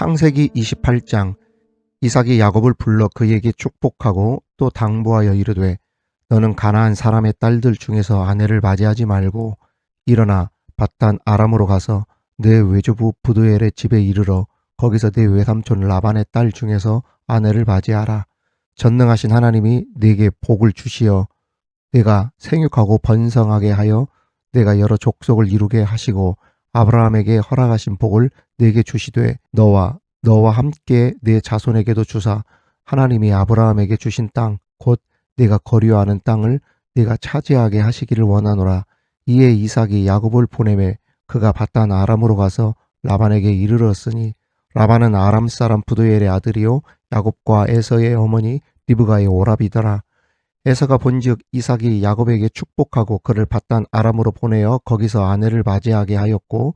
창세기 28장 이삭이 야곱을 불러 그에게 축복하고 또 당부하여 이르되 너는 가나안 사람의 딸들 중에서 아내를 맞이하지 말고 일어나 바단 아람으로 가서 내 외조부 부두엘의 집에 이르러 거기서 내 외삼촌 라반의 딸 중에서 아내를 맞이하라. 전능하신 하나님이 네게 복을 주시어 내가 생육하고 번성하게 하여 내가 여러 족속을 이루게 하시고 아브라함에게 허락하신 복을 내게 주시되 너와 너와 함께 내 자손에게도 주사. 하나님이 아브라함에게 주신 땅 곧 내가 거류하는 땅을 내가 차지하게 하시기를 원하노라. 이에 이삭이 야곱을 보내매 그가 바단 아람으로 가서 라반에게 이르렀으니 라반은 아람 사람 부두엘의 아들이요 야곱과 에서의 어머니 리브가의 오랍이더라 에서가 본즉 이삭이 야곱에게 축복하고 그를 바단 아람으로 보내어 거기서 아내를 맞이하게 하였고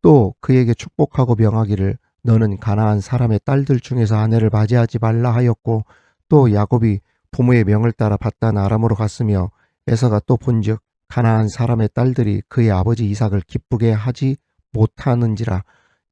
또 그에게 축복하고 명하기를 너는 가나안 사람의 딸들 중에서 아내를 맞이하지 말라 하였고 또 야곱이 부모의 명을 따라 바단 아람으로 갔으며 에서가 또 본즉 가나안 사람의 딸들이 그의 아버지 이삭을 기쁘게 하지 못하는지라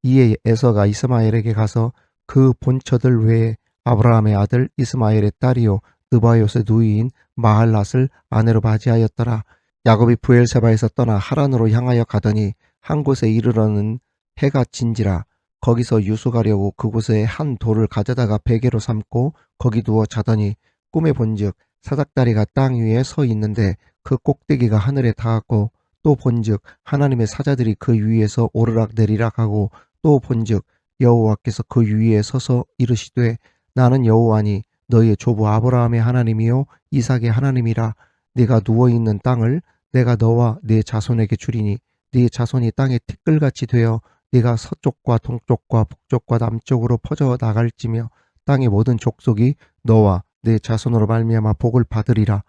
이에 에서가 이스마엘에게 가서 그 본처들 외에 아브라함의 아들 이스마엘의 딸이요 느바요의 누이인 마할랏을 아내로 맞이하였더라. 야곱이 부엘세바에서 떠나 하란으로 향하여 가더니 한 곳에 이르러는 해가 진지라 거기서 유수가려고 그곳에 한 돌을 가져다가 베개로 삼고 거기 누워 자더니 꿈에 본즉 사닥다리가 땅 위에 서 있는데 그 꼭대기가 하늘에 닿았고 또 본즉 하나님의 사자들이 그 위에서 오르락 내리락 하고 또 본즉 여호와께서 그 위에 서서 이르시되 나는 여호와니 너희의 조부 아브라함의 하나님이요 이삭의 하나님이라 네가 누워 있는 땅을 내가 너와 네 자손에게 주리니 네 자손이 땅의 티끌같이 되어 네가 서쪽과 동쪽과 북쪽과 남쪽으로 퍼져 나갈지며 땅의 모든 족속이 너와 네 자손으로 말미암아 복을 받으리라.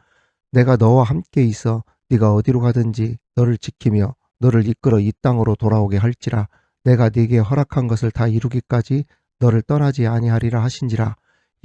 내가 너와 함께 있어 네가 어디로 가든지 너를 지키며 너를 이끌어 이 땅으로 돌아오게 할지라. 내가 네게 허락한 것을 다 이루기까지 너를 떠나지 아니하리라 하신지라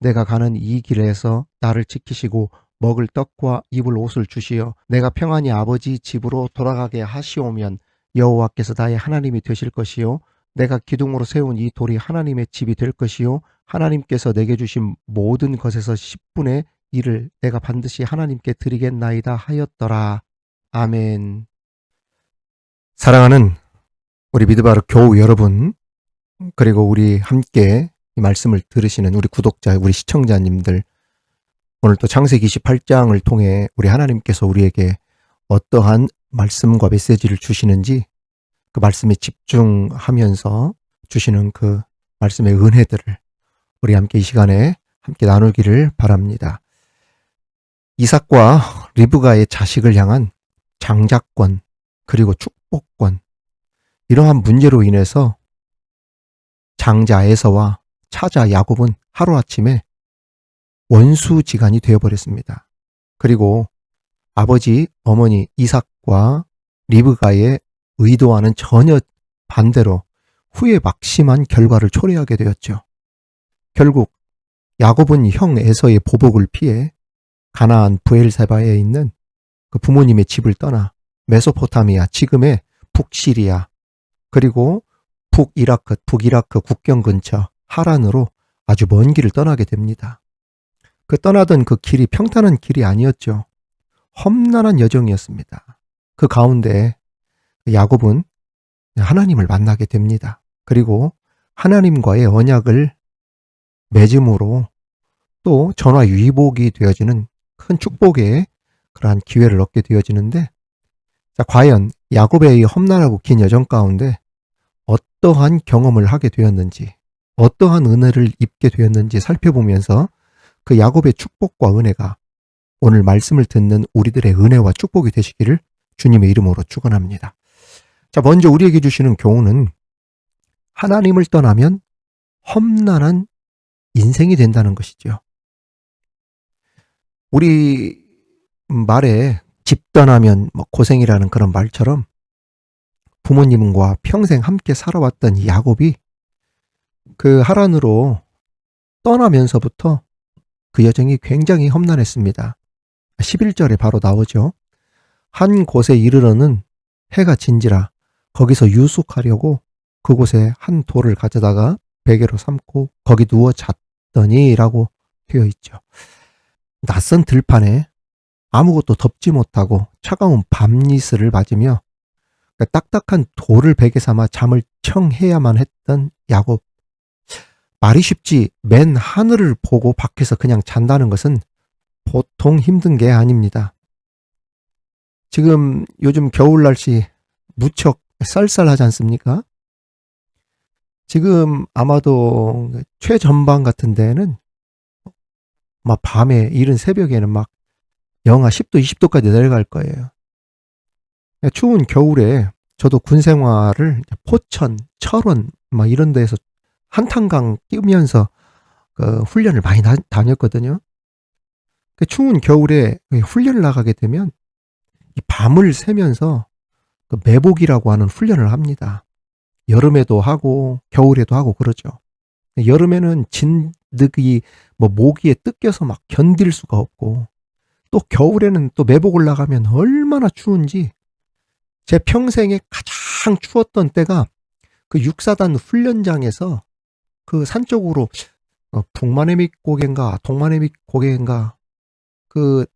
내가 가는 이 길에서 나를 지키시고 먹을 떡과 입을 옷을 주시어 내가 평안히 아버지 집으로 돌아가게 하시오면 여호와께서 나의 하나님이 되실 것이요 내가 기둥으로 세운 이 돌이 하나님의 집이 될 것이요 하나님께서 내게 주신 모든 것에서 10분의 1을 내가 반드시 하나님께 드리겠나이다 하였더라. 아멘. 사랑하는 우리 미드바르 교우 여러분, 그리고 우리 함께 이 말씀을 들으시는 우리 구독자, 우리 시청자님들, 오늘 또 창세기 28장을 통해 우리 하나님께서 우리에게 어떠한 말씀과 메시지를 주시는지 그 말씀에 집중하면서 주시는 그 말씀의 은혜들을 우리 함께 이 시간에 함께 나누기를 바랍니다. 이삭과 리브가의 자식을 향한 장자권 그리고 축복권 이러한 문제로 인해서 장자 에서와 차자 야곱은 하루아침에 원수지간이 되어버렸습니다. 그리고 아버지, 어머니 이삭과 리브가의 의도와는 전혀 반대로 후에 막심한 결과를 초래하게 되었죠. 결국 야곱은 형 에서의 보복을 피해 가나안 부엘세바에 있는 그 부모님의 집을 떠나 메소포타미아 지금의 북시리아 그리고 북이라크 북이라크 국경 근처 하란으로 아주 먼 길을 떠나게 됩니다. 그 떠나던 그 길이 평탄한 길이 아니었죠. 험난한 여정이었습니다. 그 가운데 야곱은 하나님을 만나게 됩니다. 그리고 하나님과의 언약을 맺음으로 또 전화 위복이 되어지는 큰 축복의 그러한 기회를 얻게 되어지는데 자, 과연 야곱의 이 험난하고 긴 여정 가운데 어떠한 경험을 하게 되었는지 어떠한 은혜를 입게 되었는지 살펴보면서 그 야곱의 축복과 은혜가 오늘 말씀을 듣는 우리들의 은혜와 축복이 되시기를 주님의 이름으로 축원합니다. 자, 먼저 우리에게 주시는 교훈은 하나님을 떠나면 험난한 인생이 된다는 것이죠. 우리 말에 집 떠나면 뭐 고생이라는 그런 말처럼 부모님과 평생 함께 살아왔던 이 야곱이 그 하란으로 떠나면서부터 그 여정이 굉장히 험난했습니다. 11절에 바로 나오죠. 한 곳에 이르러는 해가 진지라 거기서 유숙하려고 그곳에 한 돌을 가져다가 베개로 삼고 거기 누워 잤더니라고 되어 있죠. 낯선 들판에 아무것도 덮지 못하고 차가운 밤이슬을 맞으며 딱딱한 돌을 베개 삼아 잠을 청해야만 했던 야곱. 말이 쉽지 맨 하늘을 보고 밖에서 그냥 잔다는 것은 보통 힘든 게 아닙니다. 지금 요즘 겨울 날씨 무척 쌀쌀하지 않습니까? 지금 아마도 최전방 같은 데는 막 밤에 이른 새벽에는 막 영하 10도, 20도까지 내려갈 거예요. 추운 겨울에 저도 군 생활을 포천, 철원 막 이런 데에서 한탄강 끼면서 그 훈련을 많이 다, 다녔거든요. 그 추운 겨울에 훈련을 나가게 되면 이 밤을 새면서 그 매복이라고 하는 훈련을 합니다. 여름에도 하고 겨울에도 하고 그러죠. 여름에는 진드기 뭐 모기에 뜯겨서 막 견딜 수가 없고 또 겨울에는 또 매복을 나가면 얼마나 추운지 제 평생에 가장 추웠던 때가 그 육사단 훈련장에서 그 산 쪽으로 어, 북만해밑 고개인가 동만해밑 고개인가 그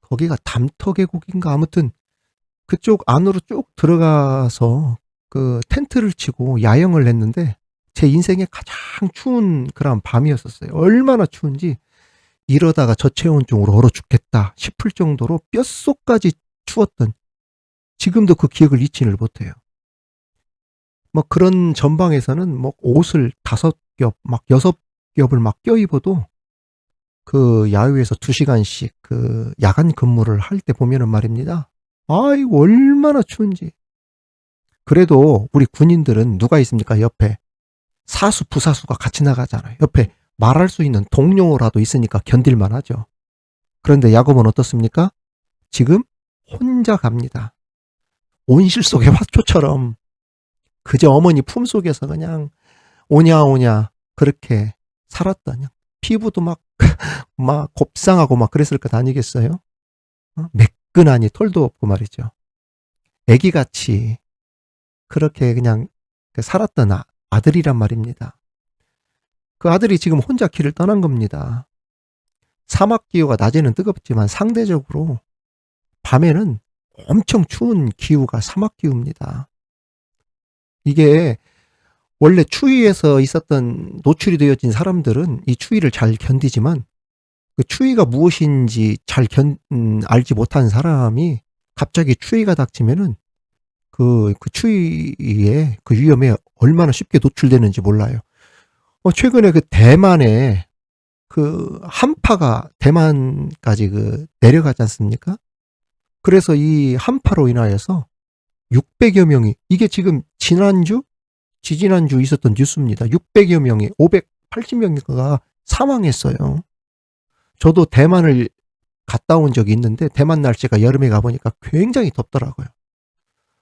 거기가 담터 계곡인가 아무튼 그쪽 안으로 쭉 들어가서 그 텐트를 치고 야영을 했는데 제 인생에 가장 추운 그런 밤이었었어요. 얼마나 추운지 이러다가 저체온증으로 얼어 죽겠다 싶을 정도로 뼛속까지 추웠던 지금도 그 기억을 잊지를 못해요. 뭐 그런 전방에서는 뭐 옷을 다섯 겹, 막 여섯 겹을 막 껴입어도 그 야외에서 두 시간씩 그 야간 근무를 할 때 보면은 말입니다. 아이고, 얼마나 추운지. 그래도 우리 군인들은 누가 있습니까? 옆에. 사수, 부사수가 같이 나가잖아요. 옆에 말할 수 있는 동료라도 있으니까 견딜만 하죠. 그런데 야곱은 어떻습니까? 지금 혼자 갑니다. 온실 속의 화초처럼 그저 어머니 품속에서 그냥 오냐 오냐 그렇게 살았더니 피부도 막, 막 곱상하고 막 그랬을 것 아니겠어요? 어? 매끈하니 털도 없고 말이죠. 애기같이 그렇게 그냥 그 살았던 아, 아들이란 말입니다. 그 아들이 지금 혼자 길을 떠난 겁니다. 사막 기후가 낮에는 뜨겁지만 상대적으로 밤에는 엄청 추운 기후가 사막 기후입니다. 이게 원래 추위에서 있었던 노출이 되어진 사람들은 이 추위를 잘 견디지만 그 추위가 무엇인지 잘 견, 음, 알지 못한 사람이 갑자기 추위가 닥치면은 그, 그 추위에 그 위험에 얼마나 쉽게 노출되는지 몰라요. 어, 최근에 그 대만에 그 한파가 대만까지 그 내려가지 않습니까? 그래서 이 한파로 인하여서 600여 명이 이게 지금 지난주 지지난주 있었던 뉴스입니다. 600여 명이 580명인가가 사망했어요. 저도 대만을 갔다 온 적이 있는데 대만 날씨가 여름에 가보니까 굉장히 덥더라고요.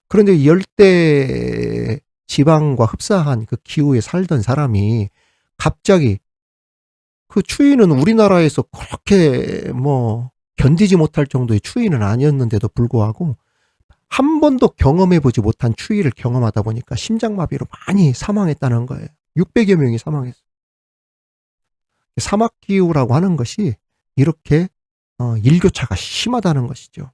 그런데 열대 지방과 흡사한 그 기후에 살던 사람이 갑자기 그 추위는 우리나라에서 그렇게 뭐 견디지 못할 정도의 추위는 아니었는데도 불구하고 한 번도 경험해 보지 못한 추위를 경험하다 보니까 심장마비로 많이 사망했다는 거예요. 600여 명이 사망했어요. 사막 기후라고 하는 것이 이렇게 어, 일교차가 심하다는 것이죠.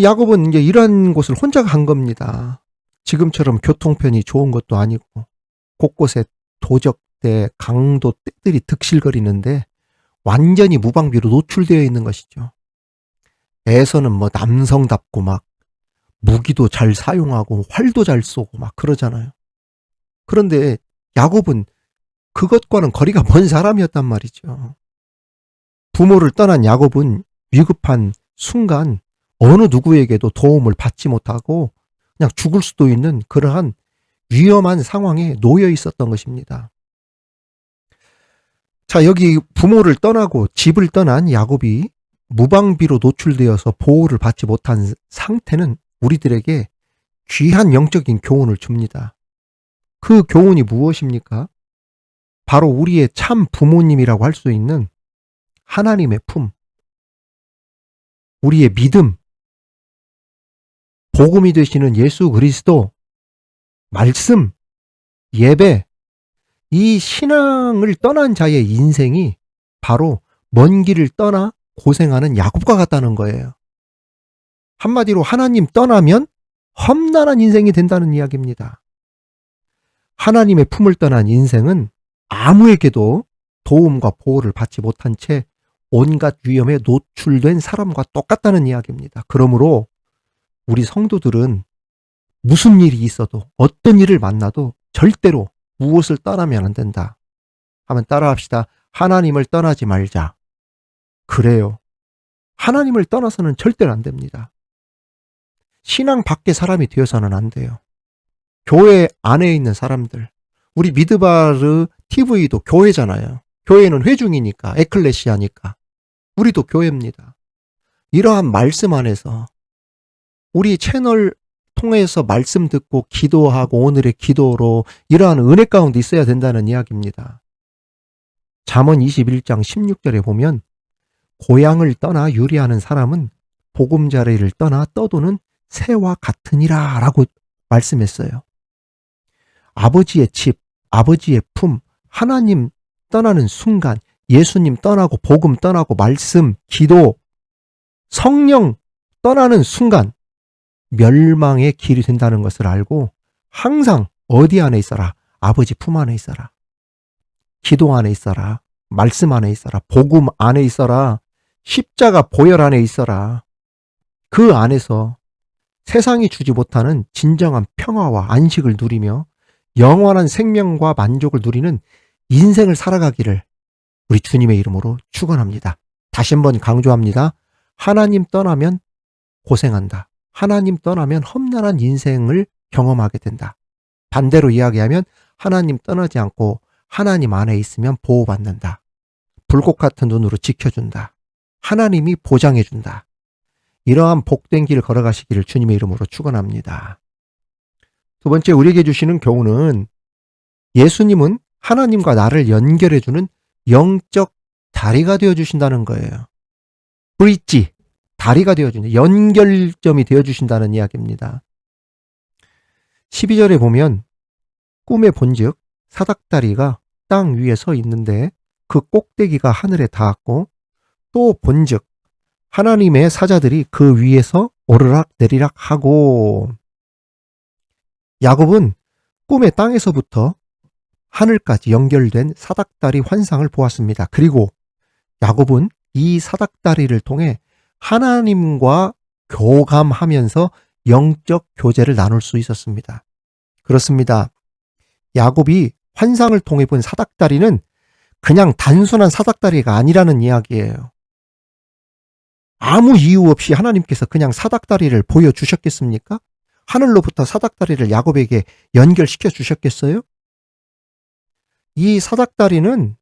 야곱은 이제 이러한 곳을 혼자 간 겁니다. 지금처럼 교통편이 좋은 것도 아니고 곳곳에 도적대, 강도 떼들이 득실거리는데 완전히 무방비로 노출되어 있는 것이죠. 애서는 뭐 남성답고 막 무기도 잘 사용하고 활도 잘 쏘고 막 그러잖아요. 그런데 야곱은 그것과는 거리가 먼 사람이었단 말이죠. 부모를 떠난 야곱은 위급한 순간 어느 누구에게도 도움을 받지 못하고 그냥 죽을 수도 있는 그러한 위험한 상황에 놓여 있었던 것입니다. 자, 여기 부모를 떠나고 집을 떠난 야곱이 무방비로 노출되어서 보호를 받지 못한 상태는 우리들에게 귀한 영적인 교훈을 줍니다. 그 교훈이 무엇입니까? 바로 우리의 참 부모님이라고 할 수 있는 하나님의 품, 우리의 믿음, 복음이 되시는 예수 그리스도, 말씀, 예배, 이 신앙을 떠난 자의 인생이 바로 먼 길을 떠나 고생하는 야곱과 같다는 거예요. 한마디로 하나님 떠나면 험난한 인생이 된다는 이야기입니다. 하나님의 품을 떠난 인생은 아무에게도 도움과 보호를 받지 못한 채 온갖 위험에 노출된 사람과 똑같다는 이야기입니다. 그러므로 우리 성도들은 무슨 일이 있어도 어떤 일을 만나도 절대로 무엇을 떠나면 안 된다. 하면 따라합시다. 하나님을 떠나지 말자. 그래요. 하나님을 떠나서는 절대로 안 됩니다. 신앙 밖의 사람이 되어서는 안 돼요. 교회 안에 있는 사람들. 우리 미드바르 TV도 교회잖아요. 교회는 회중이니까, 에클레시아니까. 우리도 교회입니다. 이러한 말씀 안에서 우리 채널 통해서 말씀 듣고 기도하고 오늘의 기도로 이러한 은혜 가운데 있어야 된다는 이야기입니다. 잠언 21장 16절에 보면 고향을 떠나 유리하는 사람은 보금자리를 떠나 떠도는 새와 같으니라 라고 말씀했어요. 아버지의 집, 아버지의 품, 하나님 떠나는 순간, 예수님 떠나고 복음 떠나고 말씀, 기도, 성령 떠나는 순간 멸망의 길이 된다는 것을 알고 항상 어디 안에 있어라? 아버지 품 안에 있어라. 기도 안에 있어라. 말씀 안에 있어라. 복음 안에 있어라. 십자가 보혈 안에 있어라. 그 안에서 세상이 주지 못하는 진정한 평화와 안식을 누리며 영원한 생명과 만족을 누리는 인생을 살아가기를 우리 주님의 이름으로 축원합니다. 다시 한번 강조합니다. 하나님 떠나면 고생한다. 하나님 떠나면 험난한 인생을 경험하게 된다. 반대로 이야기하면 하나님 떠나지 않고 하나님 안에 있으면 보호받는다. 불꽃 같은 눈으로 지켜준다. 하나님이 보장해 준다. 이러한 복된 길 걸어가시기를 주님의 이름으로 축원합니다. 두 번째 우리에게 주시는 교훈은 예수님은 하나님과 나를 연결해 주는 영적 다리가 되어 주신다는 거예요. 브릿지, 다리가 되어 주는 연결점이 되어 주신다는 이야기입니다. 12절에 보면 꿈에 본즉 사닥다리가 땅 위에 서 있는데 그 꼭대기가 하늘에 닿았고 또 본즉 하나님의 사자들이 그 위에서 오르락 내리락 하고 야곱은 꿈의 땅에서부터 하늘까지 연결된 사닥다리 환상을 보았습니다. 그리고 야곱은 이 사닥다리를 통해 하나님과 교감하면서 영적 교제를 나눌 수 있었습니다. 그렇습니다. 야곱이 환상을 통해 본 사닥다리는 그냥 단순한 사닥다리가 아니라는 이야기예요. 아무 이유 없이 하나님께서 그냥 사닥다리를 보여주셨겠습니까? 하늘로부터 사닥다리를 야곱에게 연결시켜 주셨겠어요? 이 사닥다리는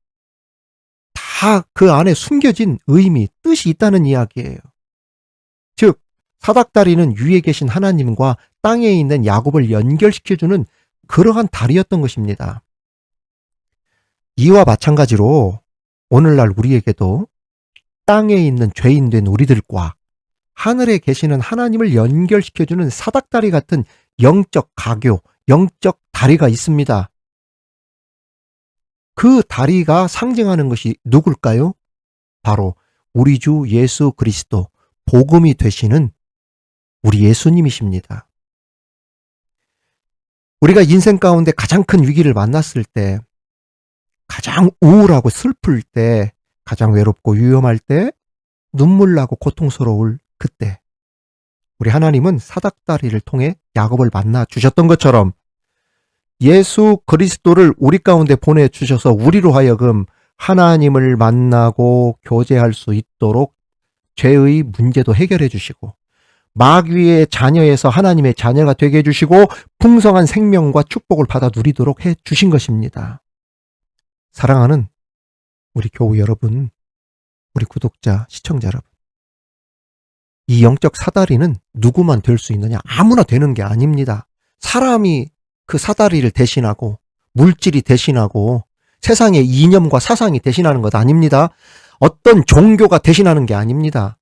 다 그 안에 숨겨진 의미, 뜻이 있다는 이야기예요. 즉, 사닥다리는 위에 계신 하나님과 땅에 있는 야곱을 연결시켜주는 그러한 다리였던 것입니다. 이와 마찬가지로 오늘날 우리에게도 땅에 있는 죄인 된 우리들과 하늘에 계시는 하나님을 연결시켜주는 사닥다리 같은 영적 가교, 영적 다리가 있습니다. 그 다리가 상징하는 것이 누굴까요? 바로 우리 주 예수 그리스도, 복음이 되시는 우리 예수님이십니다. 우리가 인생 가운데 가장 큰 위기를 만났을 때, 가장 우울하고 슬플 때, 가장 외롭고 위험할 때, 눈물 나고 고통스러울 그때, 우리 하나님은 사닥다리를 통해 야곱을 만나 주셨던 것처럼 예수 그리스도를 우리 가운데 보내주셔서 우리로 하여금 하나님을 만나고 교제할 수 있도록 죄의 문제도 해결해 주시고 마귀의 자녀에서 하나님의 자녀가 되게 해주시고 풍성한 생명과 축복을 받아 누리도록 해 주신 것입니다. 사랑하는 우리 교우 여러분, 우리 구독자, 시청자 여러분. 이 영적 사다리는 누구만 될 수 있느냐? 아무나 되는 게 아닙니다. 사람이 그 사다리를 대신하고 물질이 대신하고 세상의 이념과 사상이 대신하는 것 아닙니다. 어떤 종교가 대신하는 게 아닙니다.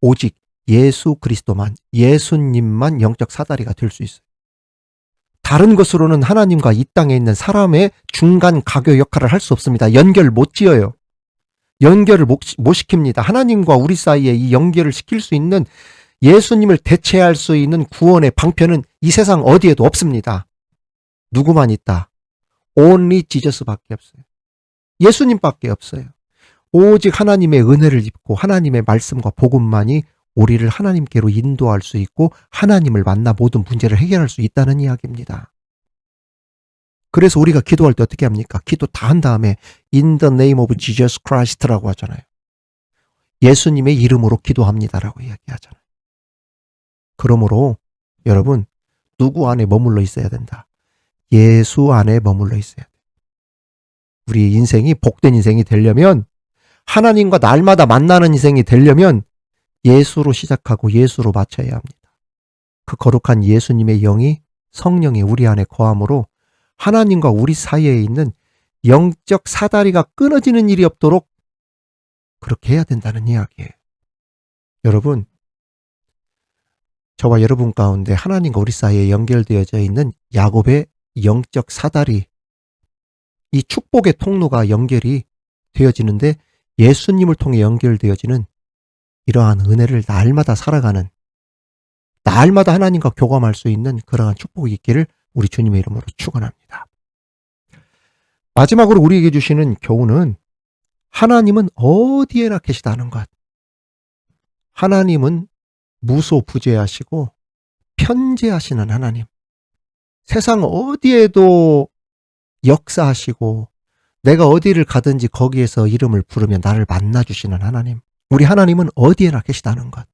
오직 예수 그리스도만, 예수님만 영적 사다리가 될 수 있어요. 다른 것으로는 하나님과 이 땅에 있는 사람의 중간 가교 역할을 할 수 없습니다. 연결 못 지어요. 연결을 못, 시킵니다. 하나님과 우리 사이에 이 연결을 시킬 수 있는 예수님을 대체할 수 있는 구원의 방편은 이 세상 어디에도 없습니다. 누구만 있다. only 지저스밖에 없어요. 예수님밖에 없어요. 오직 하나님의 은혜를 입고 하나님의 말씀과 복음만이 우리를 하나님께로 인도할 수 있고 하나님을 만나 모든 문제를 해결할 수 있다는 이야기입니다. 그래서 우리가 기도할 때 어떻게 합니까? 기도 다 한 다음에 in the name of Jesus Christ라고 하잖아요. 예수님의 이름으로 기도합니다라고 이야기하잖아요. 그러므로 여러분 누구 안에 머물러 있어야 된다. 예수 안에 머물러 있어야 돼. 우리 인생이 복된 인생이 되려면 하나님과 날마다 만나는 인생이 되려면 예수로 시작하고 예수로 마쳐야 합니다. 그 거룩한 예수님의 영이 성령이 우리 안에 거함으로 하나님과 우리 사이에 있는 영적 사다리가 끊어지는 일이 없도록 그렇게 해야 된다는 이야기예요. 여러분, 저와 여러분 가운데 하나님과 우리 사이에 연결되어져 있는 야곱의 영적 사다리, 이 축복의 통로가 연결이 되어지는데 예수님을 통해 연결되어지는 이러한 은혜를 날마다 살아가는 날마다 하나님과 교감할 수 있는 그러한 축복이 있기를 우리 주님의 이름으로 축원합니다. 마지막으로 우리에게 주시는 교훈은 하나님은 어디에나 계시다는 것. 하나님은 무소부재하시고 편재하시는 하나님. 세상 어디에도 역사하시고 내가 어디를 가든지 거기에서 이름을 부르면 나를 만나주시는 하나님. 우리 하나님은 어디에나 계시다는 것.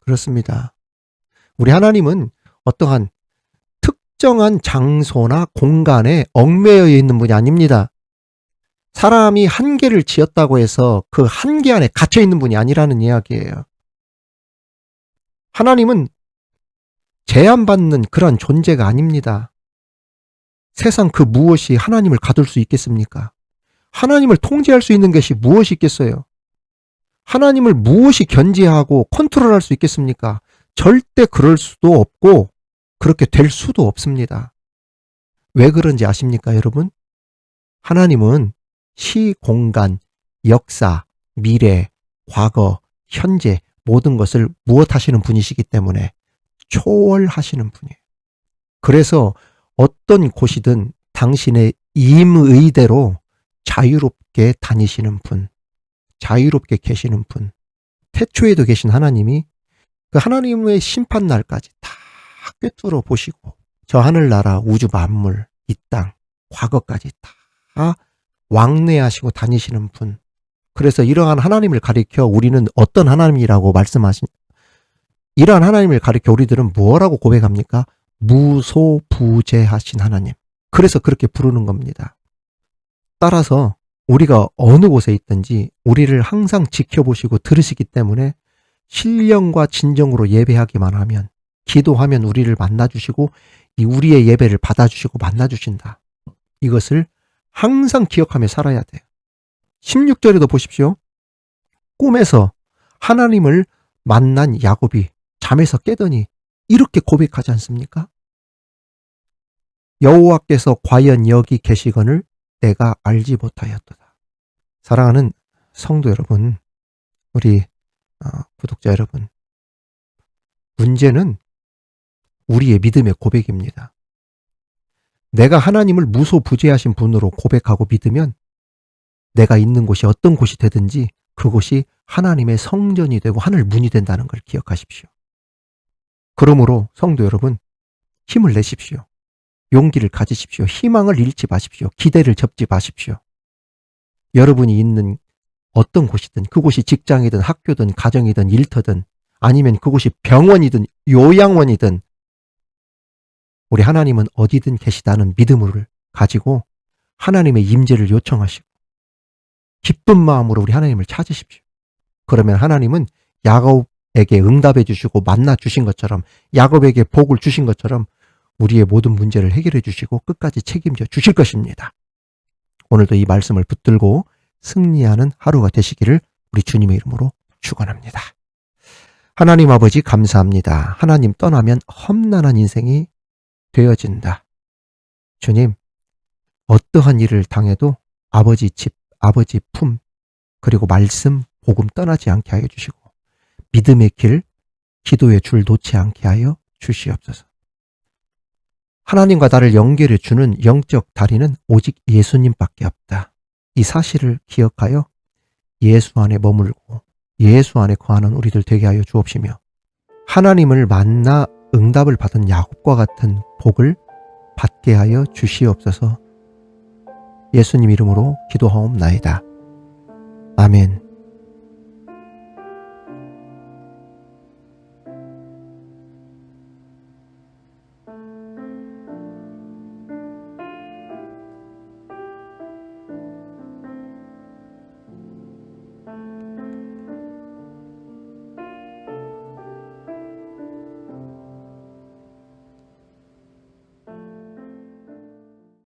그렇습니다. 우리 하나님은 어떠한 특정한 장소나 공간에 얽매여 있는 분이 아닙니다. 사람이 한계를 지었다고 해서 그 한계 안에 갇혀 있는 분이 아니라는 이야기예요. 하나님은 제한받는 그런 존재가 아닙니다. 세상 그 무엇이 하나님을 가둘 수 있겠습니까? 하나님을 통제할 수 있는 것이 무엇이 있겠어요? 하나님을 무엇이 견제하고 컨트롤할 수 있겠습니까? 절대 그럴 수도 없고 그렇게 될 수도 없습니다. 왜 그런지 아십니까, 여러분? 하나님은 시, 공간, 역사, 미래, 과거, 현재 모든 것을 무엇 하시는 분이시기 때문에 초월하시는 분이에요. 그래서 어떤 곳이든 당신의 임의대로 자유롭게 다니시는 분, 자유롭게 계시는 분, 태초에도 계신 하나님이 그 하나님의 심판 날까지 다 꿰뚫어 보시고 저 하늘나라 우주 만물 이 땅 과거까지 다 왕래하시고 다니시는 분. 그래서 이러한 하나님을 가리켜 우리는 어떤 하나님이라고 말씀하신 이러한 하나님을 가리켜 우리들은 뭐라고 고백합니까? 무소부재하신 하나님. 그래서 그렇게 부르는 겁니다. 따라서 우리가 어느 곳에 있든지 우리를 항상 지켜보시고 들으시기 때문에 신령과 진정으로 예배하기만 하면 기도하면 우리를 만나주시고 이 우리의 예배를 받아주시고 만나주신다. 이것을 항상 기억하며 살아야 돼요. 16절에도 보십시오. 꿈에서 하나님을 만난 야곱이 잠에서 깨더니 이렇게 고백하지 않습니까? 여호와께서 과연 여기 계시거늘 내가 알지 못하였도다. 사랑하는 성도 여러분, 우리 어, 구독자 여러분, 문제는 우리의 믿음의 고백입니다. 내가 하나님을 무소부재하신 분으로 고백하고 믿으면 내가 있는 곳이 어떤 곳이 되든지 그곳이 하나님의 성전이 되고 하늘 문이 된다는 걸 기억하십시오. 그러므로 성도 여러분, 힘을 내십시오. 용기를 가지십시오. 희망을 잃지 마십시오. 기대를 접지 마십시오. 여러분이 있는 어떤 곳이든 그곳이 직장이든 학교든 가정이든 일터든 아니면 그곳이 병원이든 요양원이든 우리 하나님은 어디든 계시다는 믿음을 가지고 하나님의 임재를 요청하시고 기쁜 마음으로 우리 하나님을 찾으십시오. 그러면 하나님은 야곱에게 응답해 주시고 만나 주신 것처럼 야곱에게 복을 주신 것처럼 우리의 모든 문제를 해결해 주시고 끝까지 책임져 주실 것입니다. 오늘도 이 말씀을 붙들고 승리하는 하루가 되시기를 우리 주님의 이름으로 축원합니다. 하나님 아버지 감사합니다. 하나님 떠나면 험난한 인생이 되어진다. 주님, 어떠한 일을 당해도 아버지 집, 아버지 품, 그리고 말씀, 복음 떠나지 않게 하여 주시고, 믿음의 길, 기도의 줄 놓지 않게 하여 주시옵소서. 하나님과 나를 연결해 주는 영적 다리는 오직 예수님밖에 없다. 이 사실을 기억하여 예수 안에 머물고 예수 안에 거하는 우리들 되게 하여 주옵시며 하나님을 만나 응답을 받은 야곱과 같은 복을 받게 하여 주시옵소서 예수님 이름으로 기도하옵나이다. 아멘.